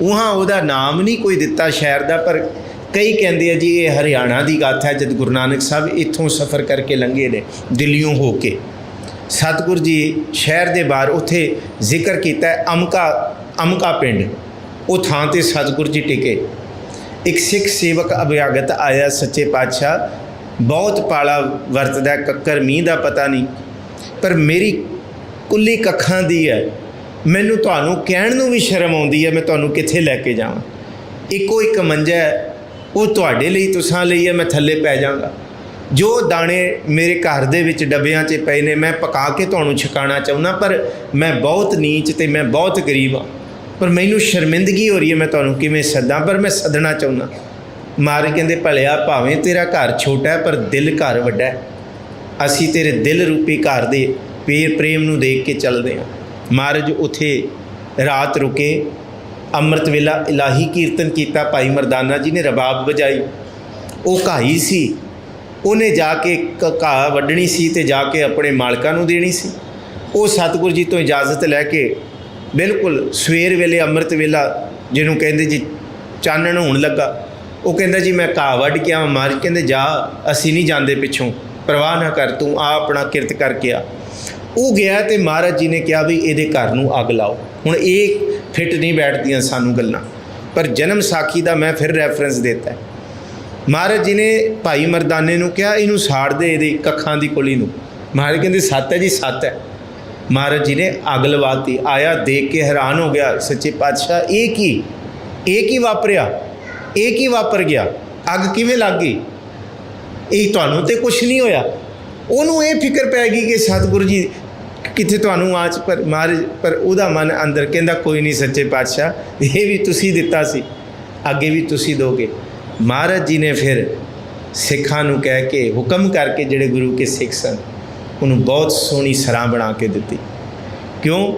ਉਹਾਂ ਉਹਦਾ ਨਾਮ ਨਹੀਂ ਕੋਈ ਦਿੱਤਾ ਸ਼ਹਿਰ ਦਾ, ਪਰ ਕਈ ਕਹਿੰਦੇ ਆ ਜੀ ਇਹ ਹਰਿਆਣਾ ਦੀ ਗਾਥਾ ਹੈ, ਜਦ ਗੁਰੂ ਨਾਨਕ ਸਾਹਿਬ ਇੱਥੋਂ ਸਫ਼ਰ ਕਰਕੇ ਲੰਘੇ ਨੇ ਦਿੱਲੀੋਂ ਹੋ ਕੇ। ਸਤਿਗੁਰ ਜੀ ਸ਼ਹਿਰ ਦੇ ਬਾਹਰ ਉੱਥੇ ਜ਼ਿਕਰ ਕੀਤਾ ਅਮਕਾ ਅਮਕਾ ਪਿੰਡ, ਉਹ ਥਾਂ ਤੇ ਸਤਿਗੁਰ ਜੀ ਟਿਕੇ। ਇੱਕ ਸਿੱਖ ਸੇਵਕ ਅਭਿਆਗਤ ਆਇਆ ਸੱਚੇ ਪਾਤਸ਼ਾਹ, ਬਹੁਤ ਪਾਲਾ ਵਰਤਦਾ ਕੱਕਰ ਮੀਂਹ ਦਾ ਪਤਾ ਨਹੀਂ, ਪਰ ਮੇਰੀ ਕੁੱਲੀ ਕੱਖਾਂ ਦੀ ਹੈ ਮੈਨੂੰ ਤੁਹਾਨੂੰ ਕਹਿਣ ਨੂੰ ਵੀ ਸ਼ਰਮ ਆਉਂਦੀ ਹੈ, ਮੈਂ ਤੁਹਾਨੂੰ ਕਿੱਥੇ ਲੈ ਕੇ ਜਾਵਾਂ? ਇੱਕੋ ਇੱਕ ਮੰਜਾ ਹੈ, ਉਹ ਤੁਹਾਡੇ ਲਈ, ਤੁਸਾਂ ਲਈ ਹੈ, ਮੈਂ ਥੱਲੇ ਪੈ ਜਾਵਾਂਗਾ। ਜੋ ਦਾਣੇ ਮੇਰੇ ਘਰ ਦੇ ਵਿੱਚ ਡੱਬਿਆਂ 'ਚ ਪਏ ਨੇ, ਮੈਂ ਪਕਾ ਕੇ ਤੁਹਾਨੂੰ ਛਕਾਣਾ ਚਾਹੁੰਦਾ, ਪਰ ਮੈਂ ਬਹੁਤ ਨੀਚ ਤੇ ਮੈਂ ਬਹੁਤ ਗਰੀਬ ਹਾਂ। ਪਰ ਮੈਨੂੰ ਸ਼ਰਮਿੰਦਗੀ ਹੋ ਰਹੀ ਹੈ, ਮੈਂ ਤੁਹਾਨੂੰ ਕਿਵੇਂ ਸੱਦਾਂ? ਪਰ ਮੈਂ ਸੱਦਣਾ ਚਾਹੁੰਦਾ। ਮਾਰੇ ਕਹਿੰਦੇ, ਭਲਿਆ, ਭਾਵੇਂ ਤੇਰਾ ਘਰ ਛੋਟਾ ਹੈ, ਪਰ ਦਿਲ ਘਰ ਵੱਡਾ ਹੈ। ਅਸੀਂ ਤੇਰੇ ਦਿਲ ਰੂਪੀ ਘਰ ਦੇ ਪੇਰ ਪ੍ਰੇਮ ਨੂੰ ਦੇਖ ਕੇ ਚੱਲਦੇ ਹਾਂ। ਮਹਾਰਾਜ ਉਥੇ ਰਾਤ ਰੁਕੇ, ਅੰਮ੍ਰਿਤ ਵੇਲਾ ਇਲਾਹੀ ਕੀਰਤਨ ਕੀਤਾ ਭਾਈ ਮਰਦਾਨਾ ਜੀ ਨੇ, ਰਬਾਬ ਵਜਾਈ। ਉਹ ਘਾਈ ਸੀ। ਉਹਨੇ ਜਾ ਕੇ ਕ- ਘਾਹ ਵੱਢਣੀ ਸੀ ਤੇ ਜਾ ਕੇ ਆਪਣੇ ਮਾਲਕਾਂ ਨੂੰ ਦੇਣੀ ਸੀ। ਉਹ ਸਤਿਗੁਰੂ ਜੀ ਤੋਂ ਇਜਾਜ਼ਤ ਲੈ ਕੇ ਬਿਲਕੁਲ ਸਵੇਰ ਵੇਲੇ ਅੰਮ੍ਰਿਤ ਵੇਲਾ, ਜਿਹਨੂੰ ਕਹਿੰਦੇ ਜੀ ਚਾਨਣ ਹੋਣ ਲੱਗਾ। ਉਹ ਕਹਿੰਦਾ ਜੀ, ਮੈਂ ਘਾਹ ਵੱਢ ਕੇ ਆਵਾਂ। ਮਹਾਰਾਜ ਕਹਿੰਦੇ, ਜਾ, ਅਸੀਂ ਨਹੀਂ ਜਾਂਦੇ ਪਿੱਛੋਂ। ਪਰਵਾਹ ਨਾ ਕਰ, ਤੂੰ ਆ ਆਪਣਾ ਕਿਰਤ ਕਰਕੇ ਆ। ਉਹ ਗਿਆ ਤੇ ਮਹਾਰਾਜ ਜੀ ਨੇ ਕਿਹਾ ਵੀ ਇਹਦੇ ਘਰ ਨੂੰ ਅੱਗ ਲਾਓ। ਹੁਣ ਇਹ ਫਿੱਟ ਨਹੀਂ ਬੈਠਦੀਆਂ ਸਾਨੂੰ ਗੱਲਾਂ। ਪਰ ਜਨਮ ਸਾਖੀ ਦਾ ਮੈਂ ਫਿਰ ਰੈਫਰੈਂਸ ਦਿੱਤਾ। ਮਹਾਰਾਜ ਜੀ ਨੇ ਭਾਈ ਮਰਦਾਨੇ ਨੂੰ ਕਿਹਾ, ਇਹਨੂੰ ਸਾੜ ਦੇ ਇਹਦੀ ਕੱਖਾਂ ਦੀ ਕੁਲੀ ਨੂੰ। ਮਹਾਰਾਜ ਕਹਿੰਦੇ, ਸੱਤ ਹੈ ਜੀ, ਸੱਤ ਹੈ। ਮਹਾਰਾਜ ਜੀ ਨੇ ਅੱਗ ਲਵਾਤੀ, ਆਇਆ, ਦੇਖ ਕੇ ਹੈਰਾਨ ਹੋ ਗਿਆ, ਸੱਚੇ ਪਾਤਸ਼ਾਹ, ਇਹ ਕੀ? ਇਹ ਕੀ ਵਾਪਰਿਆ? ਇਹ ਕੀ ਵਾਪਰ ਗਿਆ? ਅੱਗ ਕਿਵੇਂ ਲੱਗ ਗਈ? ਇਹ ਤੁਹਾਨੂੰ ਤੇ ਕੁਝ ਨਹੀਂ ਹੋਇਆ। ਉਹਨੂੰ ਇਹ ਫਿਕਰ ਪੈ ਗਈ ਕਿ ਸਤਿਗੁਰੂ ਜੀ ਕਿੱਥੇ ਤੁਹਾਨੂੰ ਆਚ ਪਰ ਮਹਾਰਾਜ ਪਰ ਉਹਦਾ ਮਨ ਅੰਦਰ ਕਹਿੰਦਾ ਕੋਈ ਨਹੀਂ ਸੱਚੇ ਪਾਤਸ਼ਾਹ, ਇਹ ਵੀ ਤੁਸੀਂ ਦਿੱਤਾ ਸੀ, ਅੱਗੇ ਵੀ ਤੁਸੀਂ ਦੋਗੇ। ਮਹਾਰਾਜ ਜੀ ਨੇ ਫਿਰ ਸਿੱਖਾਂ ਨੂੰ ਕਹਿ ਕੇ ਹੁਕਮ ਕਰਕੇ ਜਿਹੜੇ ਗੁਰੂ ਕੇ ਸਿੱਖ ਸਨ, ਉਹਨੂੰ ਬਹੁਤ ਸੋਹਣੀ ਸਰਾਂ ਬਣਾ ਕੇ ਦਿੱਤੀ। ਕਿਉਂ?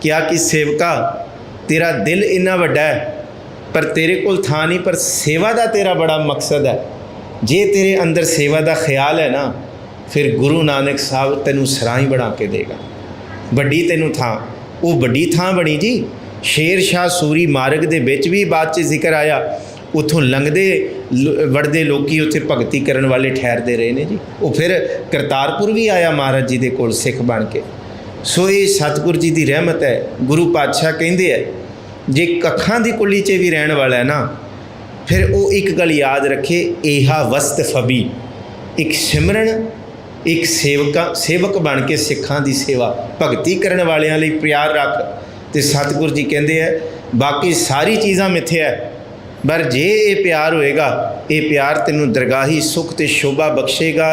ਕਿਹਾ ਕਿ ਸੇਵਕਾ, ਤੇਰਾ ਦਿਲ ਇੰਨਾ ਵੱਡਾ ਹੈ, ਪਰ ਤੇਰੇ ਕੋਲ ਥਾਂ ਨਹੀਂ, ਪਰ ਸੇਵਾ ਦਾ ਤੇਰਾ ਬੜਾ ਮਕਸਦ ਹੈ। ਜੇ ਤੇਰੇ ਅੰਦਰ ਸੇਵਾ ਦਾ ਖਿਆਲ ਹੈ ਨਾ ਫਿਰ ਗੁਰੂ ਨਾਨਕ ਸਾਹਿਬ ਤੈਨੂੰ ਸਰਾਈ ਬਣਾ ਕੇ ਦੇਗਾ। ਵੱਡੀ ਤੈਨੂੰ ਥਾਂ। ਉਹ ਵੱਡੀ ਥਾਂ ਬਣੀ ਜੀ। ਸ਼ੇਰ ਸ਼ਾਹ ਸੂਰੀ ਮਾਰਗ ਦੇ ਵਿੱਚ ਵੀ ਬਾਅਦ ਚ ਜ਼ਿਕਰ ਆਇਆ। ਉਥੋਂ ਲੰਘਦੇ ਲ- ਵੜਦੇ ਲੋਕੀ ਉੱਥੇ ਭਗਤੀ ਕਰਨ ਵਾਲੇ ਠਹਿਰਦੇ ਰਹੇ ਨੇ ਜੀ। ਉਹ ਫਿਰ ਕਰਤਾਰਪੁਰ ਵੀ ਆਇਆ ਮਹਾਰਾਜ ਜੀ ਦੇ ਕੋਲ ਸਿੱਖ ਬਣ ਕੇ। ਸੋ ਇਹ ਸਤਿਗੁਰ ਜੀ ਦੀ ਰਹਿਮਤ ਹੈ। ਗੁਰੂ ਪਾਤਸ਼ਾਹ ਕਹਿੰਦੇ ਹੈ, ਜੇ ਕੱਖਾਂ ਦੀ ਕੁੱਲੀ 'ਚ ਵੀ ਰਹਿਣ ਵਾਲਾ ਹੈ ਨਾ, ਫਿਰ ਉਹ ਇੱਕ ਗੱਲ ਯਾਦ ਰੱਖੇ, ਏਹਾ ਵਸਤ ਫਬੀ ਇੱਕ ਸਿਮਰਨ ਇੱਕ ਸੇਵਕਾ, ਸੇਵਕ ਬਣ ਕੇ ਸਿੱਖਾਂ ਦੀ ਸੇਵਾ, ਭਗਤੀ ਕਰਨ ਵਾਲਿਆਂ ਲਈ ਪਿਆਰ ਰੱਖ। ਤੇ ਸਤਿਗੁਰ ਜੀ ਕਹਿੰਦੇ ਹੈ ਬਾਕੀ ਸਾਰੀ ਚੀਜ਼ਾਂ ਮਿੱਥਿਆ ਹੈ ਪਰ ਜੇ ਇਹ ਪਿਆਰ ਹੋਏਗਾ, ਇਹ ਪਿਆਰ ਤੈਨੂੰ ਦਰਗਾਹੀ ਸੁਖ ਤੇ ਸ਼ੋਭਾ ਬਖਸ਼ੇਗਾ।